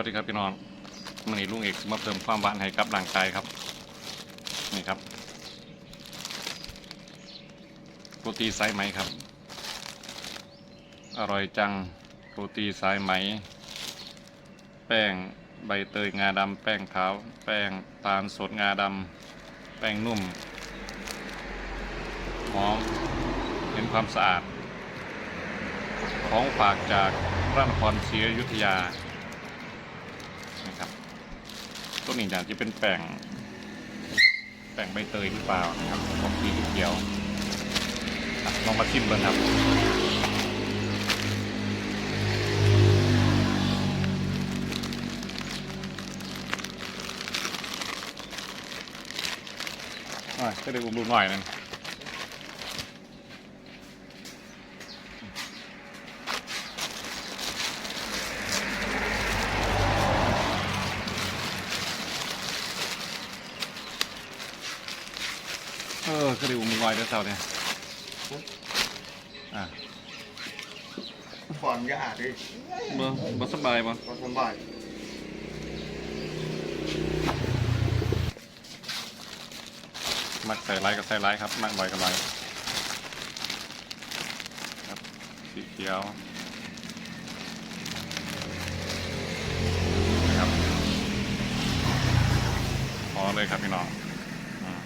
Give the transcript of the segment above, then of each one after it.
สดีครับพี่น้องมันนี้ลุงเอกมาเพิ่มความหวานให้กับร่างกายครับนี่ครับโรตีสายไหมครับ อร่อยจังโรตีสายไหม แป้งใบเตยงาดำแป้งขาว แป้งตาลสดงาดำแป้งนุ่มหอมเห็นความสะอาด ของฝากจากพระนครศรีอยุธยา นะครับต้นนี้อย่ากจะเป็นแป้งแป้งใบเตยหรือเปล่านะครับของสีเขียวลองมาชิมกันครับอะก็ได้อุ้มดูหน่อยนึง เออได้อุ้มดูหน่อยเด้อเช้าเนี่ยอะผ่อนยาดิบ่บ่สบายบ่ก็สบายมักใส่ไลค์ก็ใส่ไลค์ครับ มักลอยก็ลอยครับสีเขียวนะครับพอเลยครับพี่น้องอืม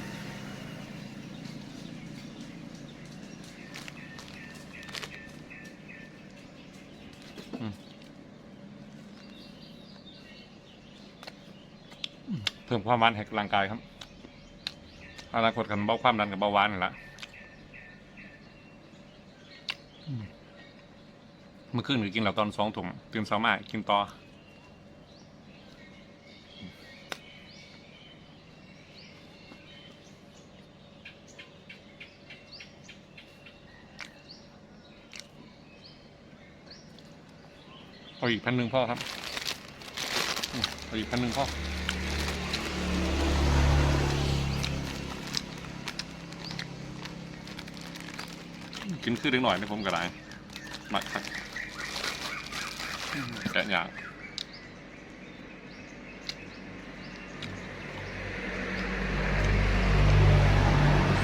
อืม เพิ่มความหวานให้ร่างกายครับอนาคตกันเบาความดันกับเบาหวานนี่แหละอืมเมื่อคืนก็กินแล้วตอนสองถุงตื่นเช้ามากินต่อ เอาอีกพันหนึ่งพ่อครับเอาอีกพันหนึ่งพ่อกินคือเล็กหน่อยในผมก็ได้มักครับแกะอย่าง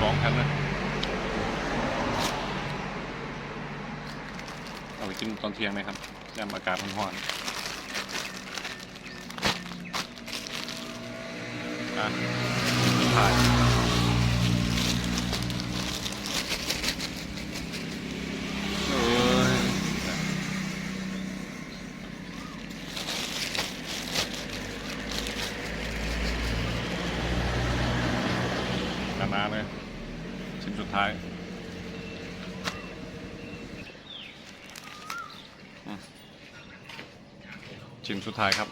สองพันนเอาไป กินตอนเที่ยงไหมครับยามอากาศร้อนๆอะถ่ายโอ้ยนานๆเลยชิ้นสุดท้ายอืม ชิ้นสุดท้ายครับ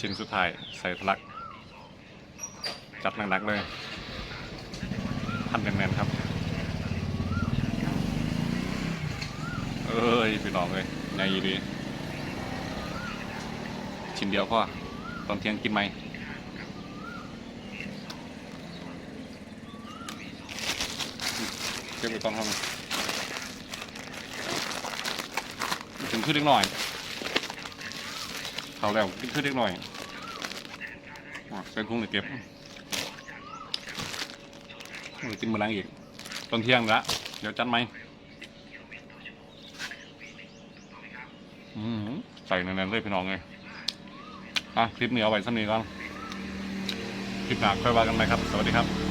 ชิ้นสุดท้ายใส่ทะลัก จัดหนักๆเลยพันแน่นๆครับ เอ้ยพี่น้องเลยใหญ่ดีชิ้นเดียวพ่อตอนเที่ยงกินไหมเก็บไปตอนทำถึงขึ้นเล็กหน่อย เขาแล้วกินขึ้นเล็กหน่อยอะใส่ถุงเลยเก็บเออกินมื้อหลังอีกตอนเที่ยงละเดี๋ยวจัดไหมอืมใส่แน่นๆเลยพี่น้องเลยอะคลิปนี้เอาไว้สักนี้ก่อนคลิปหน้าค่อยว่ากันไหมครับ สวัสดีครับ